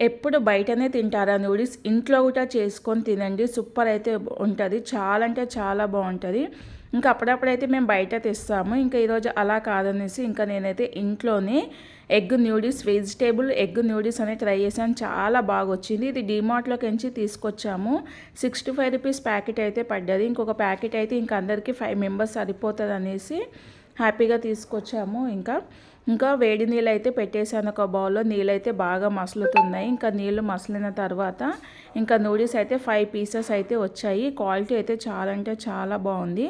ఎప్పుడు బయటనే తింటారా నూడిల్స్. ఇంట్లో కూడా చేసుకొని తినండి. సూపర్ అయితే ఉంటుంది. చాలా అంటే చాలా బాగుంటుంది. ఇంకా అప్పుడప్పుడైతే మేము బయట తెస్తాము. ఇంకా ఈరోజు అలా కాదనేసి ఇంకా నేనైతే ఇంట్లోనే egg noodles vegetable egg noodles అనేది ట్రై చేశాను. చాలా బాగా వచ్చింది. ఇది డిమార్ట్లోకి ఎంచి తీసుకొచ్చాము. సిక్స్టీ ఫైవ్ రూపీస్ ప్యాకెట్ అయితే పడ్డది. ఇంకొక ప్యాకెట్ అయితే ఇంకా అందరికీ ఫైవ్ మెంబర్స్ సరిపోతుంది అనేసి హ్యాపీగా తీసుకొచ్చాము. ఇంకా ఇంకా వేడి నీళ్ళు అయితే పెట్టేశాను. ఒక బౌల్లో నీళ్ళు అయితే బాగా మసులుతున్నాయి. ఇంకా నీళ్ళు మసలిన తర్వాత ఇంకా నూడిల్స్ అయితే ఫైవ్ పీసెస్ అయితే వచ్చాయి. క్వాలిటీ అయితే చాలా అంటే చాలా బాగుంది.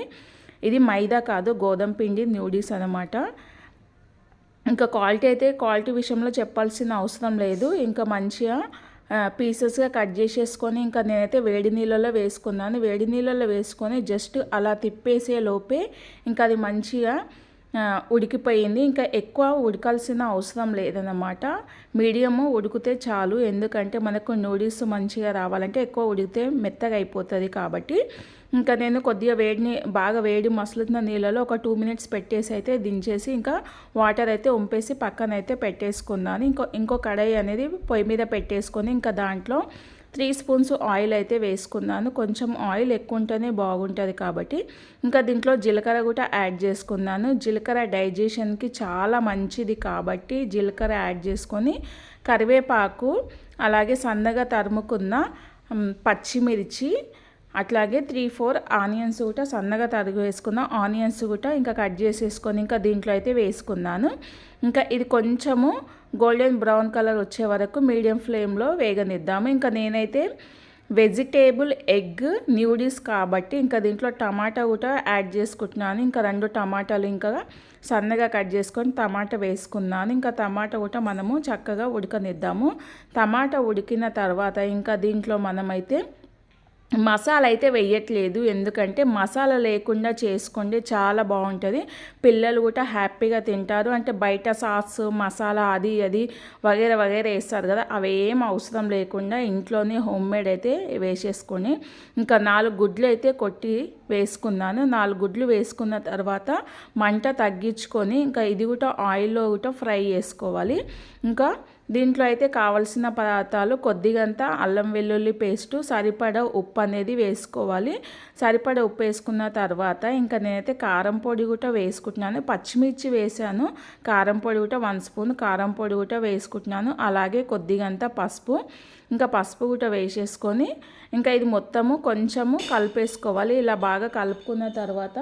ఇది మైదా కాదు గోధుమ పిండి నూడిల్స్ అనమాట ఇంకా క్వాలిటీ అయితే క్వాలిటీ విషయంలో చెప్పాల్సిన అవసరం లేదు. ఇంకా మంచిగా పీసెస్గా కట్ చేసేసుకొని ఇంకా నేనైతే వేడి నీళ్ళలో వేసుకున్నాను. వేడి నీళ్ళలో వేసుకొని జస్ట్ అలా తిప్పేసే లోపే ఇంకా అది మంచిగా ఉడికిపోయింది. ఇంకా ఎక్కువ ఉడకాల్సిన అవసరం లేదన్నమాట. మీడియము ఉడికితే చాలు. ఎందుకంటే మనకు నూడిల్స్ మంచిగా రావాలంటే ఎక్కువ ఉడికితే మెత్తగా అయిపోతుంది కాబట్టి. ఇంకా నేను కొద్దిగా వేడిని బాగా వేడి మసులుతున్న నీళ్ళలో ఒక టూ మినిట్స్ పెట్టేసి అయితే దించేసి ఇంకా వాటర్ అయితే ఉంపేసి పక్కన అయితే పెట్టేసుకున్నాను ఇంకో ఇంకో కడాయి అనేది పొయ్యి మీద పెట్టేసుకొని ఇంకా దాంట్లో త్రీ స్పూన్స్ ఆయిల్ అయితే వేసుకున్నాను కొంచెం ఆయిల్ ఎక్కువ ఉంటేనే బాగుంటుంది కాబట్టి. ఇంకా దీంట్లో జీలకర్ర కూడా యాడ్ చేసుకున్నాను జీలకర్ర డైజెషన్కి చాలా మంచిది కాబట్టి జీలకర్ర యాడ్ చేసుకొని కరివేపాకు అలాగే సన్నగా తరుముకున్న పచ్చిమిర్చి అట్లాగే త్రీ ఫోర్ ఆనియన్స్ కూడా సన్నగా తరుగు వేసుకున్న ఆనియన్స్ కూడా ఇంకా కట్ చేసేసుకొని ఇంకా దీంట్లో అయితే వేసుకున్నాను ఇంకా ఇది కొంచెము గోల్డెన్ బ్రౌన్ కలర్ వచ్చే వరకు మీడియం ఫ్లేమ్లో వేగనిద్దాము. ఇంకా నేనైతే వెజిటేబుల్ ఎగ్ న్యూడిల్స్ కాబట్టి ఇంకా దీంట్లో టమాటా కూడా యాడ్ చేసుకుంటున్నాను. ఇంకా రెండు టమాటాలు ఇంకా సన్నగా కట్ చేసుకొని టమాటా వేసుకున్నాను. ఇంకా టమాటా కూడా మనము చక్కగా ఉడకనిద్దాము. టమాటా ఉడికిన తర్వాత ఇంకా దీంట్లో మనమైతే మసాలా అయితే వేయట్లేదు ఎందుకంటే మసాలా లేకుండా చేసుకోండి చాలా బాగుంటుంది. పిల్లలు కూడా హ్యాపీగా తింటారు. అంటే బయట సాస్ మసాలా అది అది వగేర వగేర వేస్తారు కదా. అవి ఏం అవసరం లేకుండా ఇంట్లోనే హోమ్ మేడ్ అయితే వేసేసుకొని ఇంకా నాలుగు గుడ్లు అయితే కొట్టి వేసుకున్నాను. నాలుగు గుడ్లు వేసుకున్న తర్వాత మంట తగ్గించుకొని ఇంకా ఇది కూడా ఆయిల్లో కూడా ఫ్రై చేసుకోవాలి. ఇంకా దీంట్లో అయితే కావలసిన పదార్థాలు కొద్దిగంత అల్లం వెల్లుల్లి పేస్టు సరిపడ ఉప్పు అనేది వేసుకోవాలి. సరిపడ ఉప్పు వేసుకున్న తర్వాత ఇంకా నేనైతే కారం పొడి కూడా వేసుకుంటున్నాను. పచ్చిమిర్చి వేసాను కారం పొడి కూడా వన్ స్పూన్ కారం పొడి కూడా వేసుకుంటున్నాను. అలాగే కొద్దిగంత పసుపు ఇంకా పసుపు కూడా వేసేసుకొని ఇంకా ఇది మొత్తము కొంచెము కలిపేసుకోవాలి. ఇలా బాగా కలుపుకున్న తర్వాత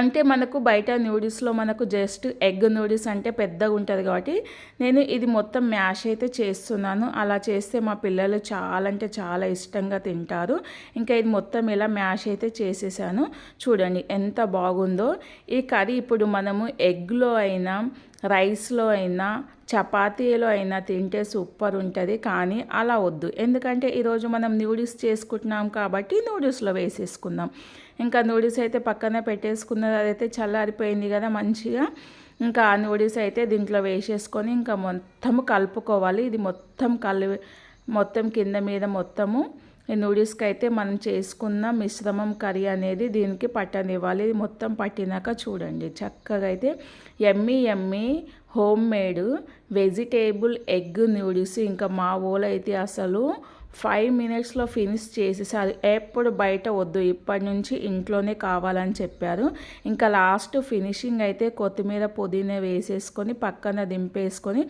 అంటే మనకు బయట నూడిల్స్లో మనకు జస్ట్ ఎగ్ నూడిల్స్ అంటే పెద్దగా ఉంటుంది కాబట్టి నేను ఇది మొత్తం మ్యాష్ అయితే చేస్తున్నాను. అలా చేస్తే మా పిల్లలు చాలా అంటే చాలా ఇష్టంగా తింటారు. ఇంకా ఇది మొత్తం ఇలా మ్యాష్ అయితే చేసేసాను. చూడండి ఎంత బాగుందో. ఈ కర్రీ ఇప్పుడు మనము ఎగ్లో అయినా రైస్లో అయినా చపాతీలో అయినా తింటే సూపర్ ఉంటుంది కానీ అలా వద్దు. ఎందుకంటే ఈరోజు మనం నూడిల్స్ చేసుకుంటున్నాం కాబట్టి నూడిల్స్లో వేసేసుకుందాం. ఇంకా నూడిల్స్ అయితే పక్కన పెట్టేసుకున్నది అదైతే చల్లారిపోయింది కదా మంచిగా. ఇంకా ఆ నూడిల్స్ అయితే దీంట్లో వేసేసుకొని ఇంకా మొత్తం కలుపుకోవాలి. ఇది మొత్తం కలు మొత్తం కింద మీద మొత్తము ఈ నూడిల్స్కి అయితే మనం చేసుకున్న మిశ్రమం కర్రీ అనేది దీనికి పట్టనివ్వాలి. మొత్తం పట్టినాక చూడండి. చక్కగా అయితే ఎమ్మి ఎమ్మి home made vegetable egg noodles. ఇంకా మా ఊళ్ళో అయితే అసలు ఫైవ్ మినిట్స్లో ఫినిష్ చేసేసారు ఎప్పుడు బయట వద్దు. ఇప్పటి నుంచి ఇంట్లోనే కావాలని చెప్పారు. ఇంకా లాస్ట్ ఫినిషింగ్ అయితే కొత్తిమీర పుదీనా వేసేసుకొని పక్కన దింపేసుకొని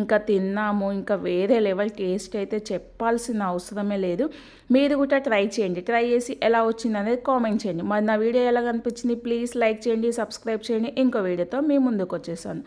ఇంకా తిన్నాము. ఇంకా వేరే లెవెల్ టేస్ట్ అయితే చెప్పాల్సిన అవసరమే లేదు. మీరు కూడా ట్రై చేయండి. ట్రై చేసి ఎలా వచ్చింది అనేది కామెంట్ చేయండి. మరి నా వీడియో ఎలా కనిపించింది ప్లీజ్ లైక్ చేయండి సబ్స్క్రైబ్ చేయండి. ఇంకో వీడియోతో మీ ముందుకు వచ్చేసాను.